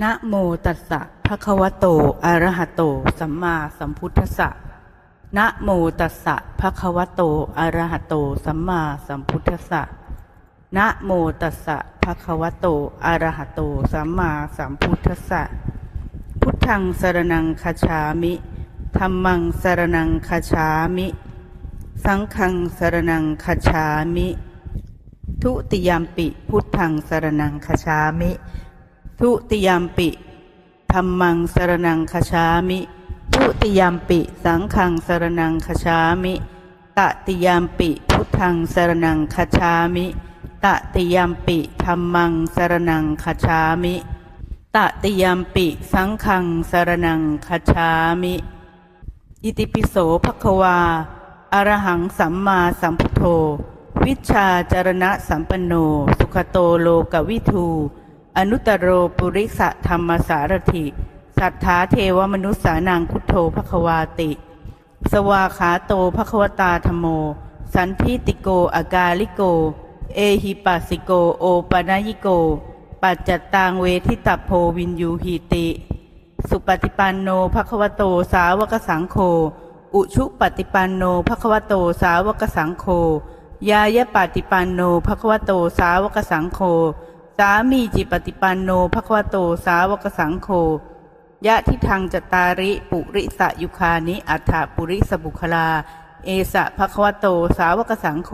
นะโมตัสสะภะคะวะโต อะระหะโต สัมมาสัมพุทธัสสะนะโมตัสสะภะคะวะโต อะระหะโต สัมมาสัมพุทธัสสะนะโมตัสสะภะคะวะโต อะระหะโต สัมมาสัมพุทธัสสะ พุทธังสรนังคาชามิธัมมังสรนังคาชามิ สังฆังสรนังคาชามิ ทุติยามปิ พุทธังสรนังคาชามิ ทุติยมปิธรรมังสรนังคชามิ ทุติยมปิสังฆังสรนังคชามิตติยมปิพุทธังสรนังคชามิตติยมปิธรรมังสรนังคชามิตติยมปิสังฆังสรนังคชามิ อิติปิโสภควาอรหังสัมมาสัมพุทโธ วิชาจารณะสัมปันโน สุขโตโลกวิทู อนุตตรโรปุริสะธรรมสารถิสัทธาเทวมนุษสานังพุทโธภควาติ สวาขาโตภควตาธโม สันทิติโกอากาลิโก เอหิปัสสิโกโอปนยิโก ปัจจัตตังเวทิตโพวินยูหีติ สุปฏิปันโนภควโตสาวกสังโฆอุชุปฏิปันโนภควโตสาวกสังโฆยายปฏิปันโนภควโตสาวกสังโฆามีจิปฏิปันโนภควโตสาวกสังโฆยะทิทางจตาริปุริสยุคานิอัฏฐปุริสบุคลา เอสะภควโตสาวกสังโฆ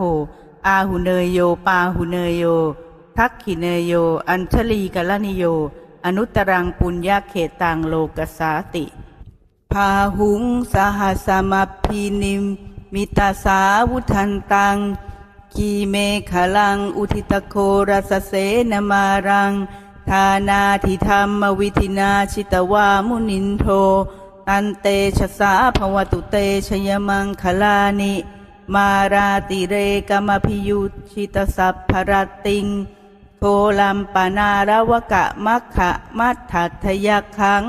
อาหุเนยโยปาหุเนยโย ทักขิเนยโย อัญชลีกัลนิโย อนุตรังปุญญาเขตังโลกสาติ พาหุงสหสมัพพินิม มิตาสาวุทันตัง กีเมขลัง อุทิตโครัสเสนมารัง ทานาทิธรรมวิธินาชิตวามุนินโทตันเตชะสาภวตุเตชยมังคลานิ มาราติเรกมพิยุชิตสัพพรตติงโทลัมปนารวกะมัคคะมัทถัทยักขัง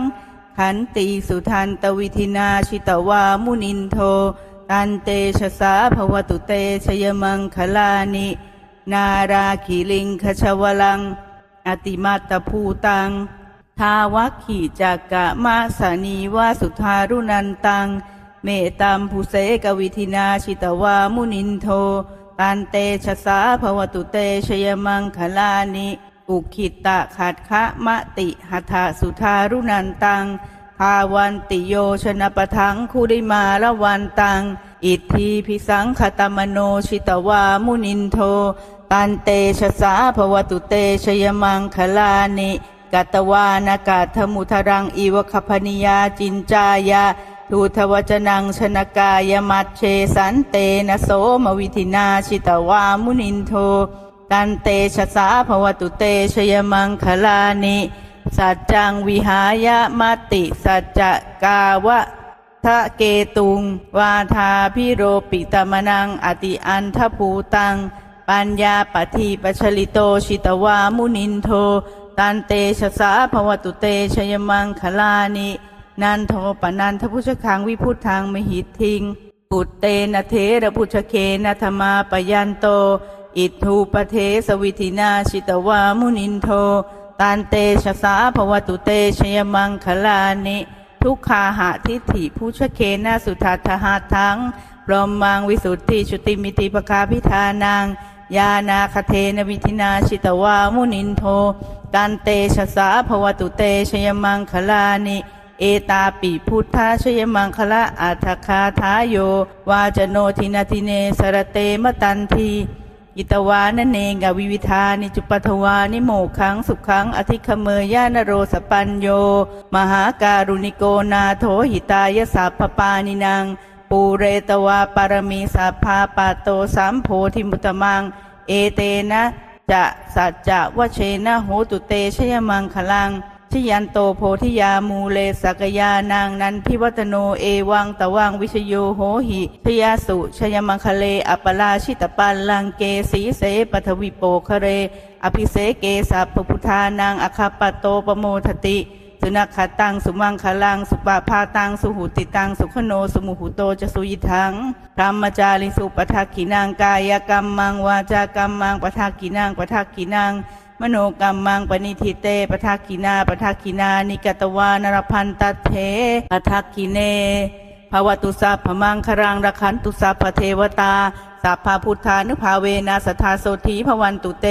ขันติสุทันตวิธินาชิตวามุนินโท ตันเตชะสาภวตุเตชยมังคลานิ นาราคิลิงคชวลัง อติมาตภูตัง ทาวัคขีจักกะมาสานีวาสุทารุนันตัง เมตัมภูเสกวิธินาชิตวามุนินโท ตันเตชะสาภวตุเตชยมังคลานิ อุคิตะขัดคะมะติหัทสุทารุนันตัง ภาวันติโยชนะปะทังคุริมาละวันตัง อิทธิพิสังขตมโนชิตวามุนินโท ตันเตชะสาภวตุเตชยมังคลานิกัตวานากาธมุทรังอีวคพนิยาจินจายาทูทวจนังชนกายมัตเชสันเตนะโสมวิธินาชิตวามุนินโท ตันเตชะสาภวตุเตชยมังคลานิ สัจจังวิหายมติสัจจกาวะทะเกตุง วาทาพิโรปิตมนัง อติอันทภูตัง ปัญญาปฏิปัชลิโตชิตวามุนินโท ตันเตชะสาภวตุเตชยมังคลานิ นันโทปนันทพุชคังวิพุทธังมหิทิง ปุตเตนะเทระพุชเคนะธรรมาปยันโต อิทธุปเทสวิธินาชิตวามุนินโท ตันเตชะสาภวตุเตชยมังคลานิทุกขาหะทิฏฐิผู้ชเคนะสุทัทหะทั้งพรหมังวิสุทธิชุติมิติปคาพิธานังยานาคเทนวิธินาชิตวามุนินโทตันเตชะสาภวตุเตชยมังคลานิ เอตาปิพุทธาชยมังคละอัฏฐคาทายโยวาจโนทินาทิเนสรเตมตันที อิตวานนันเนงอวิวิธานิจุปัทวานิโมขังสุขังอธิคเมยยานโรสปัญโย มหาการุณิโกนาโถหิตายสัพพปานินางปูเรตวาปารมีสัพพาปาโตสัมโพธิมุตมัง เอเตนะจะสัจจะวเชนะโหตุเตชยมังคลัง ชยันโตโพธิยามูเลสกยานางนันทิวัตโนเอวังตะวังวิชโยโหหิชยาสุชยมังคะเลอัปลาชิตปัลลังเกสีเสปทวิโปคะเร อภิเสเกสัพพพุทธานางอคาปโตปโมทติสุนักขตังสุมังคลังสุปาพาตังสุหุติตังสุขโนสุมุหุโตจะสุยิทังพรหมจาริสุปทักขินางกายกรรมมังวาจากรรมมังปทักขินางปทักขินาง มโนกรรมังปณิทิเตปทักขินาปทักขินานิกตวานรพันตเทปทักขิเนภวตุสัพพมังครังรคันตุสัพพเทวตาสัพพพุทธานุภาเวนะสทธาโสธีภวันตุเต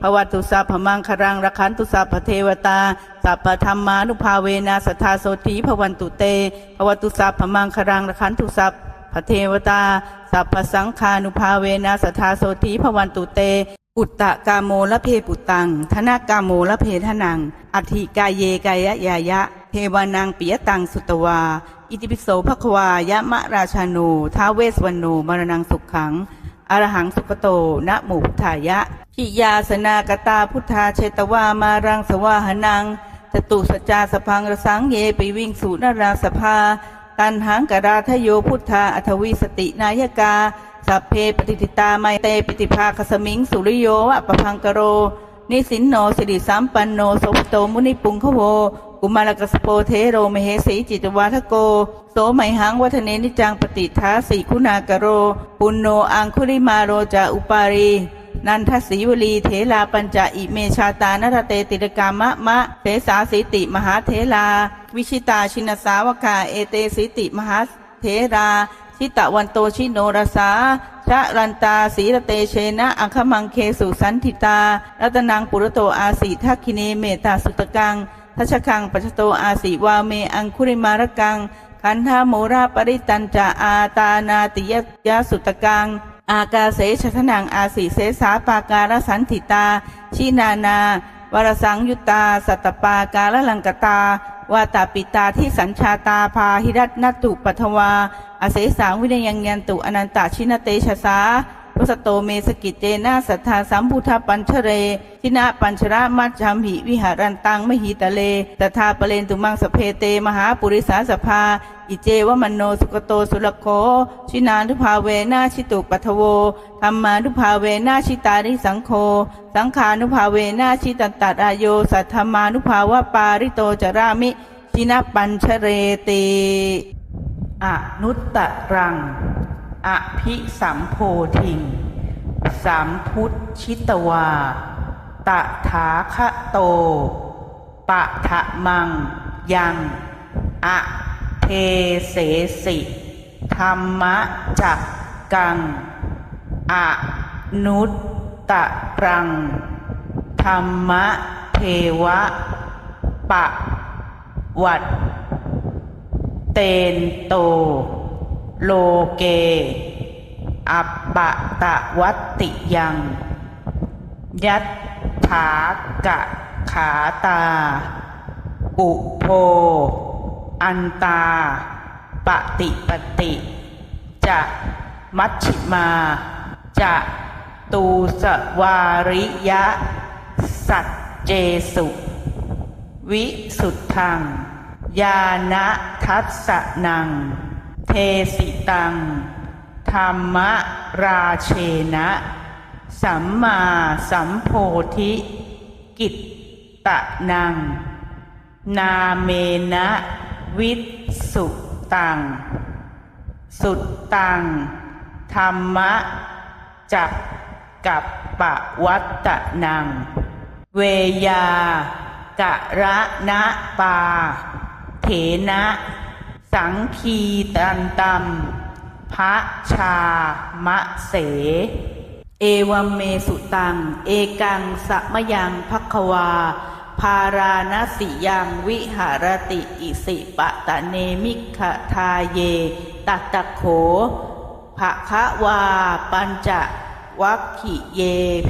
ภวตุสัพพมังครังรคันตุสัพพเทวตาสัพพธรรมานุภาเวนะสทธาโสธีภวันตุเตภวตุสัพพมังครังรคันตุสัพพเทวตาสัพพสังฆานุภาเวนะสทธาโสธีภวันตุเต อุตตะกาโมละเพปุตัง ธนากาโมละเพทนังอัฏฐิกายเยกายะยายะ เทวานังปิยตังสุตวา อิติปิโสภควายะมะราชาโนท้าเวสวรรณโนมรณังสุขขังอรหังสุขโต นะหมู่พุทธายะชิยาสนากตาพุทธาเชตวามารังสวาหนังจตุสจาสพังระสังเยไปวิ่งสู่นราสภา ตันหังกราทโยพุทธาอัทวิสตินายกา สัพเพปฏิทิตาไมเตปิติภาคสมิง สุริโยวะปพังกโร นิสินโนสิริสัมปันโนโสภโตมุนิปุงขโวกุมารกัสโปเทโรมเหสีจิตวาทโก โสไมหังวัฒเนนิจังปฏิทาสีคุณากโร ปุณโนอังคุริมาโรจาอุปารีนันทศีวลีเทลาปัญจอิเมชาตานรเตติรกามะมะเทสาสิติมหาเทลา วิชิตาชินสาวกาเอเตสิติมหาเทรา ชิตะวันโตชิโนรสาชะรันตาสีระเตเชนะ อังคมังเคสุสันทิตา รัตนังปุรโตอาสีทักคิเนเมตตาสุตกังทัชคังปัจโตอาสีวาเมอังคุริมารกัง คันธาโมราปริตันจาอาตานาติยยะสุตกัง อากาเสชทนังอาสีเสสาปาการสันติตา ชินานาวรสังยุตตาสัตตปาการลังกตาวาตาปิตาที่สัญชาตาพาหิรัตนตุปัทวา อาเสสางวินยังยันตุอนันตชินเตชะสาพระสโตเมสกิจเจนะสัทธาสัมพุทธปัญชเรทินะปัญชระมัจฉามหิวิหารันตังมหิตะเลตถาปเลนตุมังสเพเต มหาปุริสาสภา อิเจวมโนสุกโตสุลโคชินานุภาเวนาชิตุปัทโวธรรมานุภาเวนาชิตาริสังโฆสังขานุภาเวนาชิตันตรายโยสัทธรรมานุภาวะปาริโตจรามิชินะปัญชเรเต อนุตตรัง อภิสัมโพธิงสัมพุทชิตวา ตถาคะโต ปะทะมัง ยังอะเทเสสิธรรมจักกัง อนุตตะรัง ธรรมเทวะ ปะ วัด เตนโต โลเก อัปปะตะวัตติยัง ยัตถากะขาตา อุโพ อันตา ปฏิปติ จะมัชชิมา จะตูสวาริยะ สัจเจสุ วิสุทธัง ญาณทัสสนัง เทสิตัง ธรรมราเชนะ สัมมาสัมโพธิ กิตตะนัง นาเมนะวิสุตัง สุดตัง ธรรมะจักกับปะวัตตะนัง เวยากะระนะปา เถนะ สังคีตันตัมพระชามะเส เอวัมเมสุตัง เอกังสะมยังพักวา พาราณสิยังวิหารติอิสิปะตะเนมิขทาเย ตัตะโขภะคะวา ปัญจวัคคิเย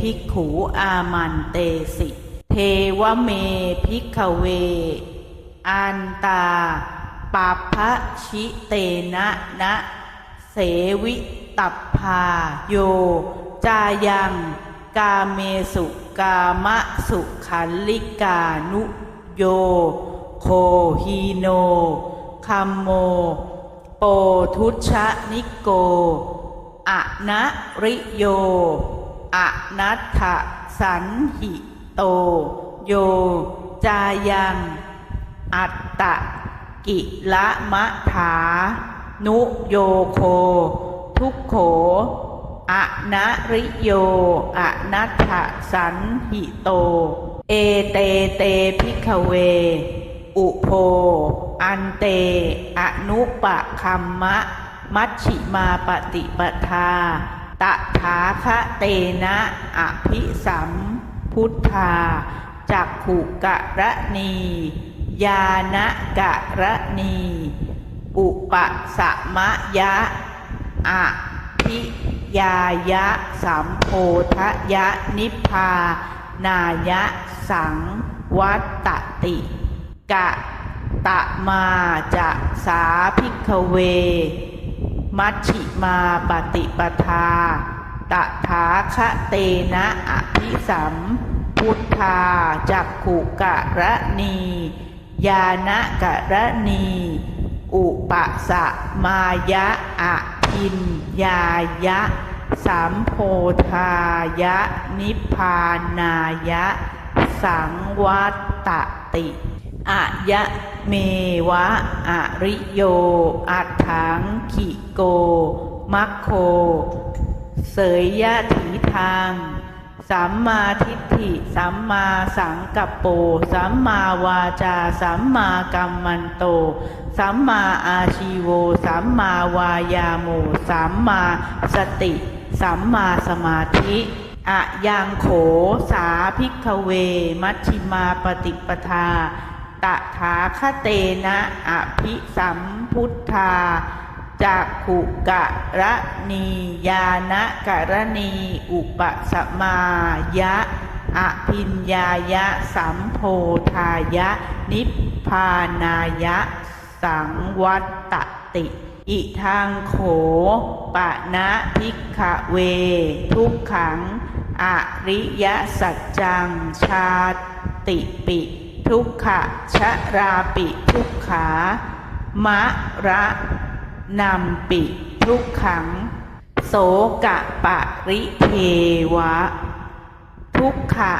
ภิกขูอามันเตสิ เทวเมภิกขเว อันตาปาพะชิเตนะนะ เสวิตัพพาโย จายังกาเมสุกามะสุขันลิกานุโย โคฮีโนคัมโม โปทุชะนิโกอะนะริโยอะนัตถะสันหิโต โย จายัง อัตตะกิละมะถา นุโยโค ทุกโขอะนะริโยอะนัตสันหิโต เอเตเตพิกเว อุโพ อันเต อนุปะคัมมะ มัชชิมาปฏิปทา ตถาคะเตนะอภิสัมพุทธาจักขุกะระนี ยานะกะระนีอุปสมะยะอะพิยายะสัมโพธยะนิพพานายะสังวัตติ กะตะมาจะสาพิกเว มัชชิมาปฏิปทา ตถาคะเตนะอภิสัมพุทธาจักขุกะระนี ยานะกะระนีอุปสะมายะอะพินยายะสัมโพธายะ นิพพานายะ สังวัตตติอะยะเมวะอะริโย อัฏฐังขิโก มัคโค เสยยะถีทาง สัมมาทิฏฐิ สัมมาสังกัปโป สัมมาวาจา สัมมากัมมันโต สัมมาอาชีโว สัมมาวายาโม สัมมาสติ สัมมาสมาธิอะยังโขสาพิกเว มัชชิมาปฏิปทา ตถาคเตนะอภิสัมพุทธา จากขุกะระนียานะกะระนีอุปสมายะอภิญญายะสัมโพธายะ นิพพานายะ สังวัตตติ อิทางโขปะนะพิกขเว ทุกขัง อริยสัจจัง ชาติปิ ทุกขะชะราปิทุกขามะระ นำปิทุกขัง โสกะปะริเทวะ ทุกขะ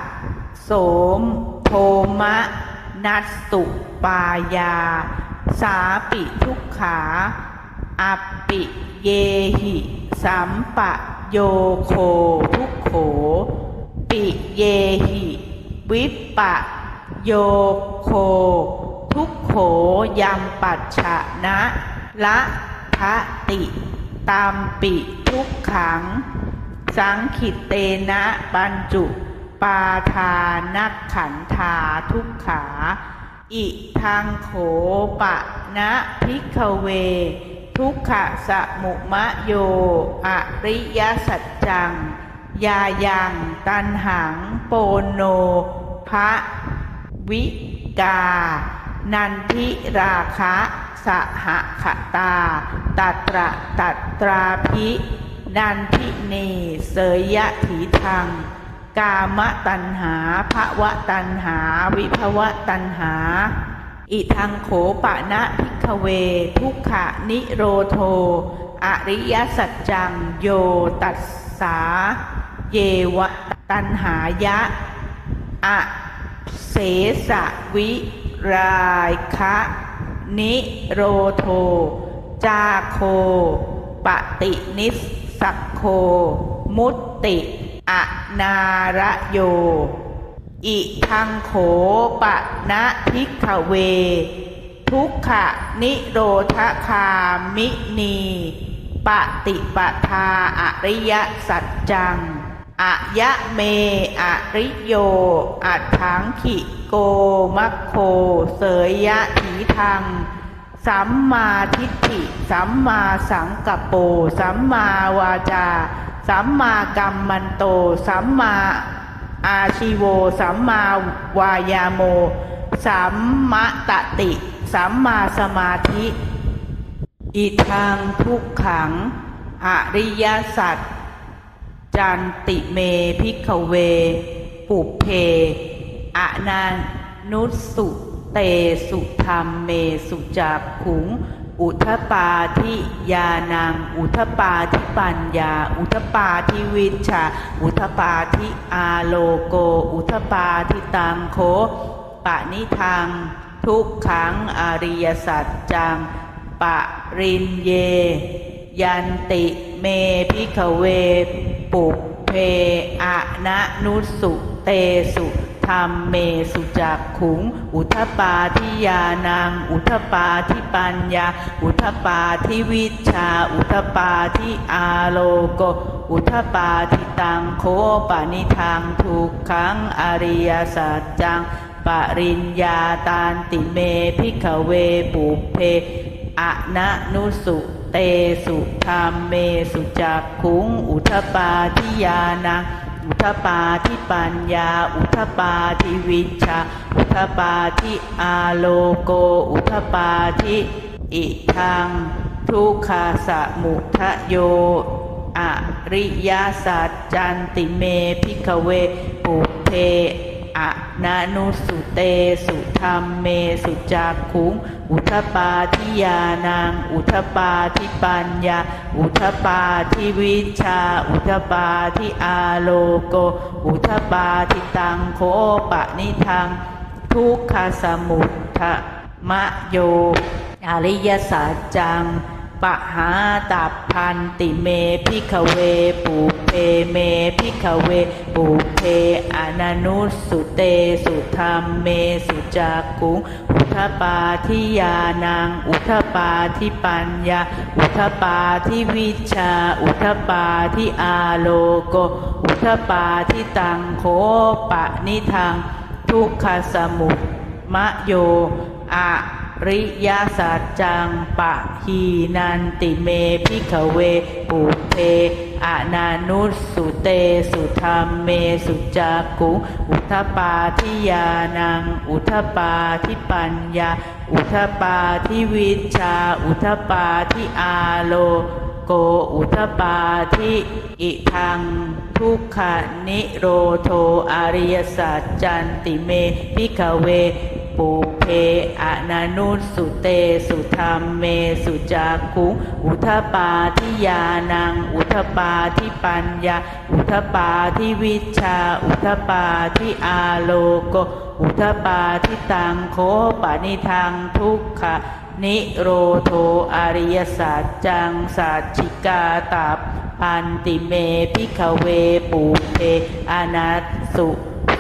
โสม โทมะ นัสสุปายา สาปิทุกขาอัปปิเยหิสัมปะโยโคทุกโข ปิเยหิ วิปปะ โยโค ทุกโขยัมปัจฉะนะละ ทะติ ตามปิทุกขัง สังขิตเตนะปัญจุ ปาทานักขันธาทุกขา อิทางโขปะนะพิกเว ทุกขะสะมุมะโย อริยสัจจัง ยายังตันหังโปโนภะวิกา นันทิราคะ สหขตาตัตระตัตราภินันทิเนเสยยะถีทังกามตัณหาภวะตัณหา วิภวะตัณหา อิทังโขปะนะพิกเว ทุกขะนิโรโท อริยสัจจังโยตัสสา เยวะตัณหายะ อะเสสะวิรายคะ นิโรโท จาโค ปฏินิสสักโค มุตติอะนาระโย อิทังโขปะนะพิกเว ทุกขะนิโรธคามินีปฏิปทาอริยสัจจังอะยะเม อริโยอัฏฐังขิ โกมัคโค เสยยะถีทังสัมมาทิฏฐิ สัมมาสังกัปโป สัมมาวาจา สัมมากัมมันโต สัมมาอาชีโว สัมมาวายาโม สัมมะตติ สัมมาสมาธิ อิทางทุกขัง อริยสัจจันติเมพิกเว ปุเพ อนันนุสสุเตสุธรรมเมสุจักขุง อุทปาทิยานัง อุทปาทิปัญญา อุทปาทิวิชชา อุทปาทิอาโลโก อุทปาทิตังโคปะนิทัง ทุกขังอริยสัจจัง ปะรินเย ยันติเมพิขเว ปุเพอะนะนุสุเตสุ ธรรมเมสุจักขุง อุทปาทิยานัง อุทปาทิปัญญา อุทปาทิวิชา อุทปาทิอาโลโก อุทปาทิตังโคปนิทางทุกขังอริยสัจจัง ปริญญาตานติเมพิขเวปุเพอะนะนุสุเตสุธรรมเมสุจักขุง อุทปาทิยานัง อุทปาทิปัญญา อุทปาทิวิชา อุทปาทิอาโลโก อุทปาทิอิทังทุกขาสมุทโยอริยสัจจันติเมพิกเวปุเพ อะนานุสุเตสุธรรมเมสุจักขุง อุทปาทิยานังอุทปาทิปัญญา อุทปาทิวิชา อุทปาทิอาโลโก อุทปาทิตังโคปะนิทัง ทุกขสมุทมะโย อริยสัจจัง ปหาตับพันติเมพิขเวปุเพเมพิขเวปุเพอนานุสุเตสุธรรมเมสุจักุงอุทปาทิยานังอุทปาทิปัญญา อุทปาทิวิชา อุทปาทิอาโลโก อุทปาทิตังโคปะนิทังทุกขสมุมะโยอะ ริยสัจจังปะหีนันติเมพิขเวปุเพอนานุสุเตสุธรรมเมสุจักกุอุทปาทิยานัง อุทปาทิปัญญา อุทปาทิวิชา อุทปาทิอาโลโกอุทปาทิอิทังทุกขนิโรโทอริยสัจจันติเมพิกเว ปุเพอะนานุสุเตสุธรรมเมสุจักขุงอุทปาทิยานัง อุทปาทิปัญญา อุทปาทิวิชา อุทปาทิอาโลโก อุทปาทิตังโคปนิทังทุกขะนิโรโทอริยสัจจังสัจจิกาตับพันติเมพิขเวปุเพอนัสสุ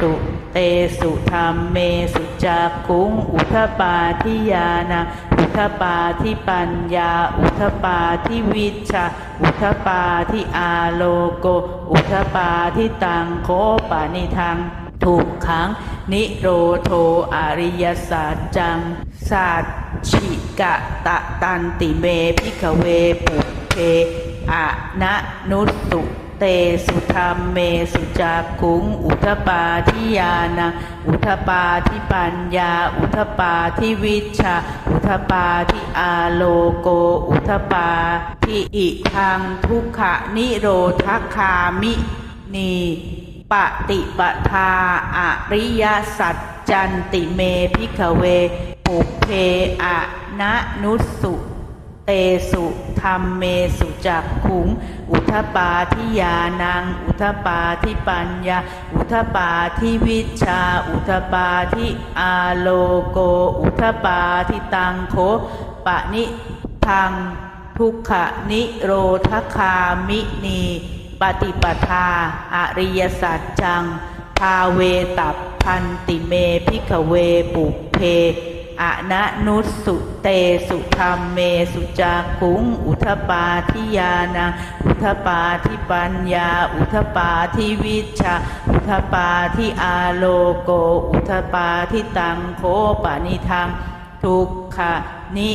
สุ เตสุธรรมเมสุจักขุงอุทปาทิยานาอุทปาทิปัญญา อุทปาทิวิชาอุทปาทิอาโลโก อุทปาทิตังโคปานิทังถูกขัง นิโรโทอริยสัจจังสัจฉิกะตะตันติเมพิขเวปุเพอะนะนุสุ เตสุธรรมเมสุจักขุง อุทปาทิยานาอุทปาทิปัญญา อุทปาทิวิชา อุทปาทิอาโลโก อุทปาทิอิทังทุกขะนิโรธคามินีปฏิปทาอริยสัจจันติเมพิขเวปุเพอะนะนุสุ เตสุธรรมเมสุจักขุง อุทปาทิยานัง อุทปาทิปัญญา อุทปาทิวิชา อุทปาทิอาโลโก อุทปาทิตังโคปะนิทังทุกขนิโรธคามินี ปฏิปทา อริยสัจจัง ภาเวตับพันติเมพิขเวปุเพ อะนะนุสุเตสุธรรมเมสุจักุง อุทปาทิยานังอุทปาทิปัญญา อุทปาทิวิชาอุทปาทิอาโลโก อุทปาทิตังโคปานิทังทุกขนิ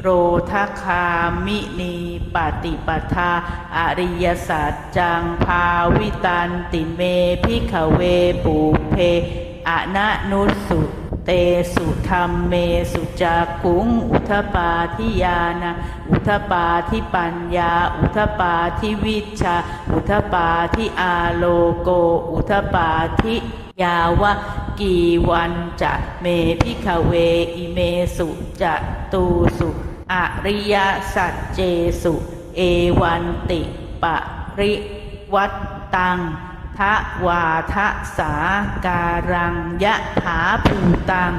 โรธคามินีปฏิปทา อริยสัจจังภาวิตันติเมพิขเวปุเพอนะนุสสุ เตสุธรรมเมสุจักขุง อุทปาทิยานาอุทปาทิปัญญา อุทปาทิวิชา อุทปาทิอาโลโก อุทปาทิยาวะกีวันจะเมพิขเวอิเมสุจะตูสุอริยสัจเจสุ เอวันติปริวัตตัง ทะวาทะสาการังยะถาภูตัง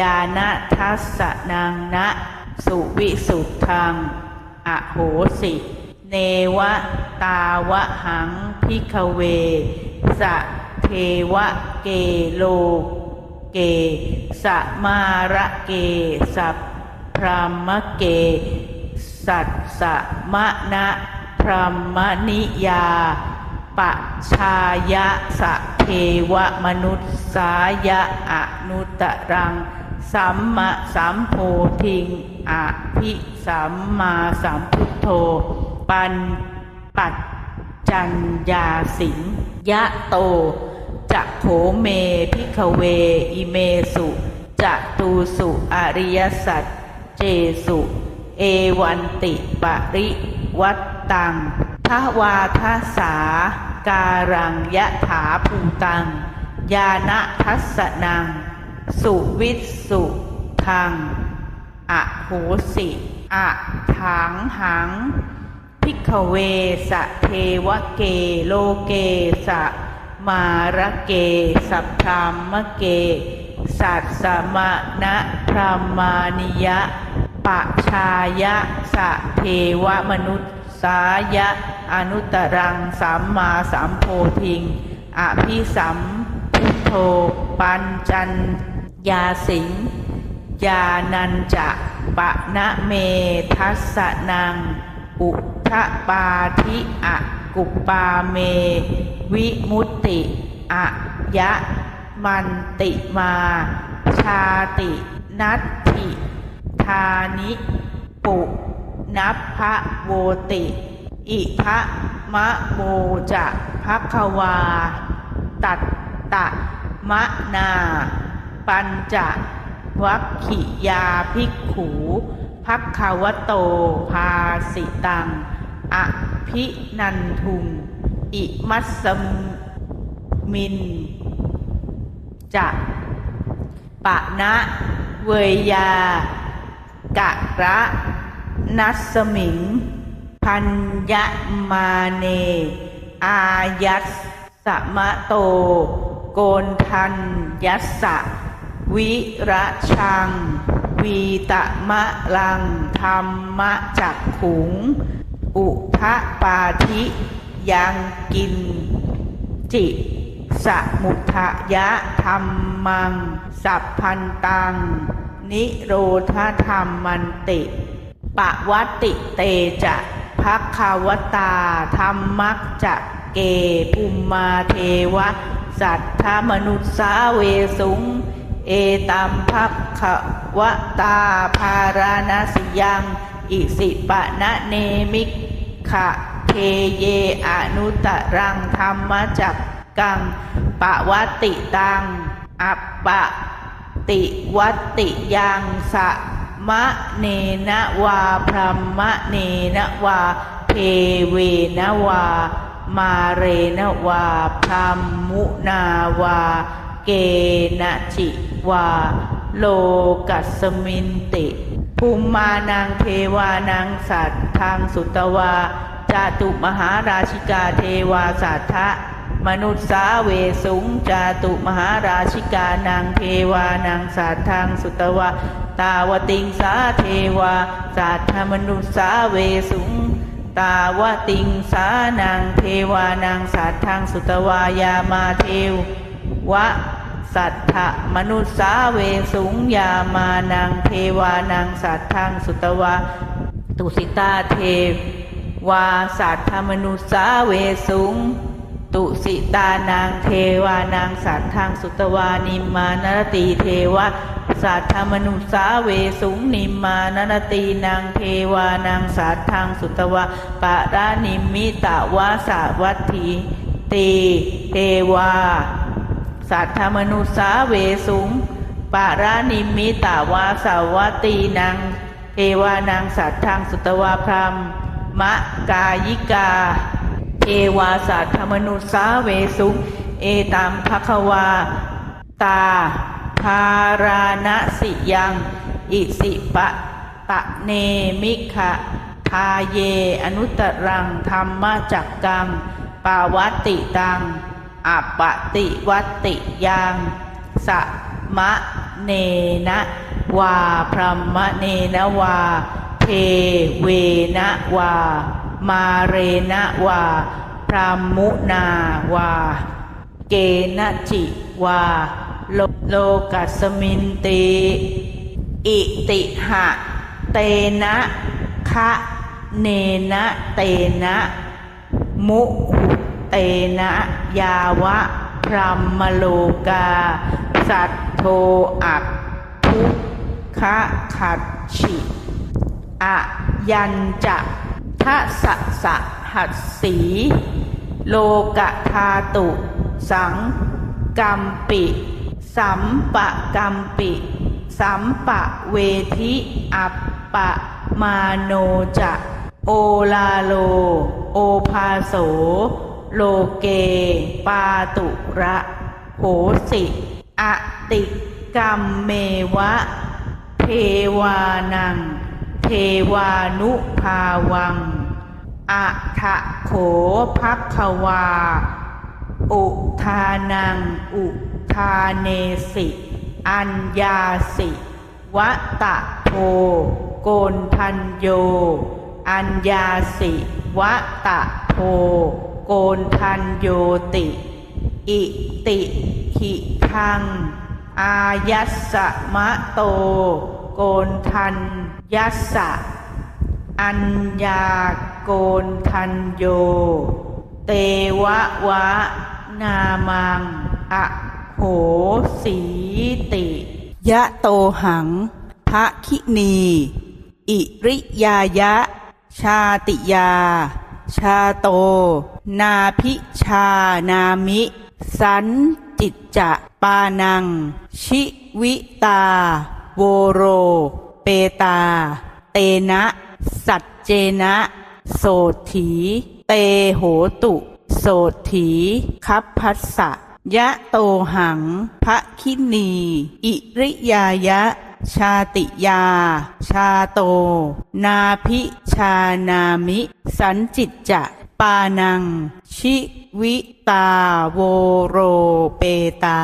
ยานะทัสสนังนะสุวิสุทธัง อโหสิ เนวะตาวะหังพิกเว สะเทวะเกโลเกสะมาระเก สัพพรามเก สัตสะมะนะพรมนิยา ปะชายะสะเทวมนุษสายะอนุตรัง สัมมะสัมโพธิงอภิสัมมาสัมพุทโธ ปันปัจจัญญาสิงยะโตจะโขเมพิขเวอิเมสุจะตูสุอริยสัจเจสุ เอวันติปริวัตตัง ทวาทสาการังยะถาภูตัง ยานะทัสนัง สุวิสุทังอะโหสิอะถังหัง พิกเวสะเทวเกโลเกสะมาระเกสัพพรามะเก สัตสมะนะพรมานิยะปะชายะสะเทวมนุษสายะ อนุตตรังสัมมาสัมโพธิง อภิสัมพุทโธปัญจัญญาสิงยานันจะปะนะเมทัสสนัง อุทะปาทิอะกุปปาเม วิมุตติอะยะมันติมา ชาตินัตถิ ทานิ ปุนับพะโวติ อิพะมะโมจะภควา ตัตตะมะนา ปัญจวัคขิยาภิกขูพักขาวโตภาสิตังอภินันทุง อิมัสสมินจะปะนะเวยากะระนัสมิง พัญญมาเน อายัสสมะโต โกนทันยัสสะวิระชัง วีตะมะลังธรรมะจักขุง อุทะปาธิยังกิน จิสมุทะยะธรรมัง สัพพันตัง นิโรธธรรมมันติ ปะวัติเตจะ พักขาวตาธรรมมักจะเกปุมมาเทวะ สัทธมนุษสาเวสุง เอตัมพักขวตาภาราณสิยัง อิสิปะนะเนมิกขะเทเยอนุตรังธรรมจักกังปะวติตัง อัปปะติวัตติยังสะ มะเนนะวาพรหมะเนนะวาเพเวนะวา มาเรนะวาพรหมุนาวา เกนะจิวา โลกัสมินติ ภูมิมานังเทวานังสัตทางสุตวาจตุมหาราชิกาเทวาสัทธะ มนุษย์สาเวสุงจาตุมหาราชิกานางเทวานางสัตทางสุตวาตาวติงสาเทวาสัทธมนุษย์สาเวสุงตาวติงสานางเทวานางสัตทางสุตวายามาเทววะสัทธมนุษสาเวสุงยามานังเทวานังสัตทังสุตวาตุสิตาเทวาสัทธมนุษสาเวสุง ตุสิตานางเทวานางสัตทังสุตวานิมมานรตีเทวะสัทธมนุษสาเวสุงนิมมานรตีนางเทวานางสัตทังสุตวาปะรานิมมิตาวาสาวัตถีตีเทวาสัทธมนุษสาเวสุงปารานิมมิตาวาสาวัตตีนางเทวานางสัตทังสุตวาพรหมมะกายิกา เทวาสัทธมนุสาเวสุเอตัมภควา ตาภาราณสิยัง อิสิปะตะเนมิขะทาเย อนุตรังธรรมจักกัง ปาวัติตังอัปติวัตติยังสะมะเนนะวาพรหมเนนะวาเทเวนะวา มาเรณวา พรามุนาวา เกณจิวา โลโลกัสมินติอิติหะ เตนะคะเนนะเตนะ มุหุเตนะ ยาวะ พรัมมโลกา สัตโทอักทุกขะขัดฉิอะยันจะ ทะสะสะหัสสี โลกะทาตุ สังกัมปิ สัมปะกัมปิ สัมปะเวทิอัปปะมาโนจะโอลาโล โอภาโส โลเก ปาตุระโหสิอติกรรมเมวะ เทวานัง เทวานุภาวัง อะทะโขภักควา อุทานัง อุทาเนสิ อัญญาสิวะตะโพโกนทันโย อัญญาสิวะตะโพโกนทันโยติ อิติหิทัง อายัสสะมะโต โกนทันยัสสะอัญญา โกนทันโย เตวะวะ นามัง อะโหสีติ ยะโตหังพระคินี อิริยายะ ชาติยา ชาโต นาพิชานามิ สันจิตจะปานัง ชิวิตา โวโร เปตา เตนะ สัจเจนะ โสถี เตโหตุ โสถีคัพพัสสะยะโตหังพระคินี อิริยายะ ชาติยา ชาโต นาพิชานามิ สันจิตจะ ปานัง ชิวิตาโวโรเปตา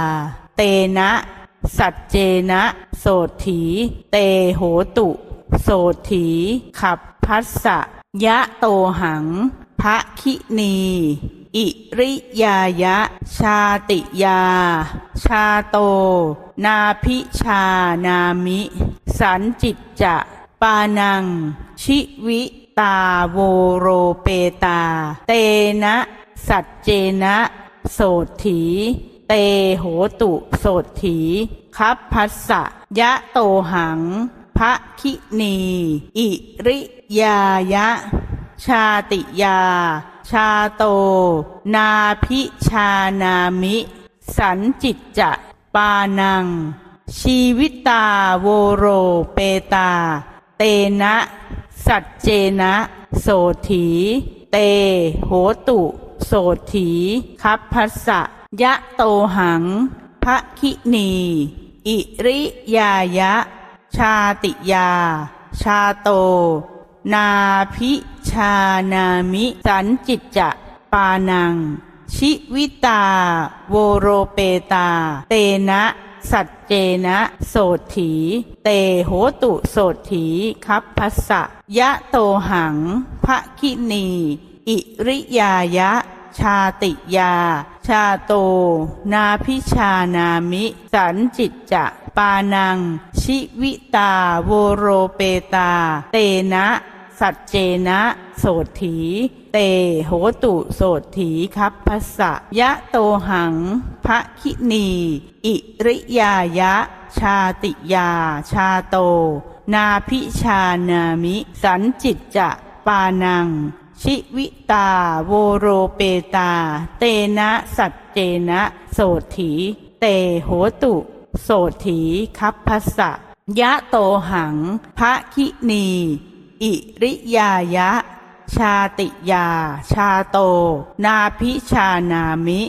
เตนะ สัจเจนะ โสถี เตโหตุ โสถี ขับพัสสะ ยะโตหังพระคินี อิริยายะ ชาติยา ชาโต นาพิชานามิ สันจิตจะ ปานัง ชิวิตาโวโรเปตา เตนะ สัจเจนะ โสถี เตโหตุ โสถีคัพพัสสะยะโตหัง พระคินี อิริยายะ ชาติยา ชาโต นาพิชานามิ สันจิตจะ ปานัง ชีวิตาโวโรเปตา เตนะ สัจเจนะ โสถี เต โหตุ โสถีคัพพัสสะยะโตหังพระคินี อิริยายะ ชาติยา ชาโต นาพิชานามิสันจิตจะปานัง ชิวิตา โวโรเปตา เตนะสัจเจนะโสถี เตโหตุโสถีคัพพัสสะยะโตหังพระคินี อิริยายะ ชาติยา ชาโต นาพิชานามิ สันจิตจะ ปานัง ชิวิตาโวโรเปตา เตนะ สัจเจนะ โสถี เตโหตุโสถีคัพพัสสะยะโตหังพระคินี อิริยายะ ชาติยา ชาโต นาพิชานามิ สันจิตจะปานังชิวิตาโวโรเปตา เตนะสัจเจนะ โสถี เตโหตุ โสถีคัพพัสสะยะโตหังพระคินี อิริยายะ ชาติยา ชาโต นาพิชานามิ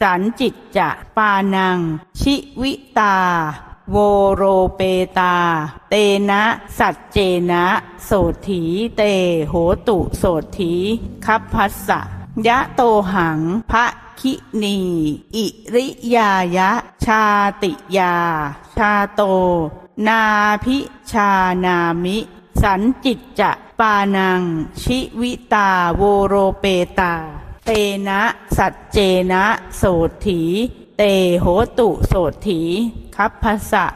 สันจิตจะปานัง ชิวิตา โวโรเปตา เตนะสัจเจนะ โสถีเตโหตุโสถีคัพพัสสะ ยะโตหังพระคินี อิริยายะ ชาติยา ชาโต นาพิชานามิ สันจิตจะปานัง ชิวิตาโวโรเปตา เตนะสัจเจนะ โสถี เตโหตุโสถีคัพพสะ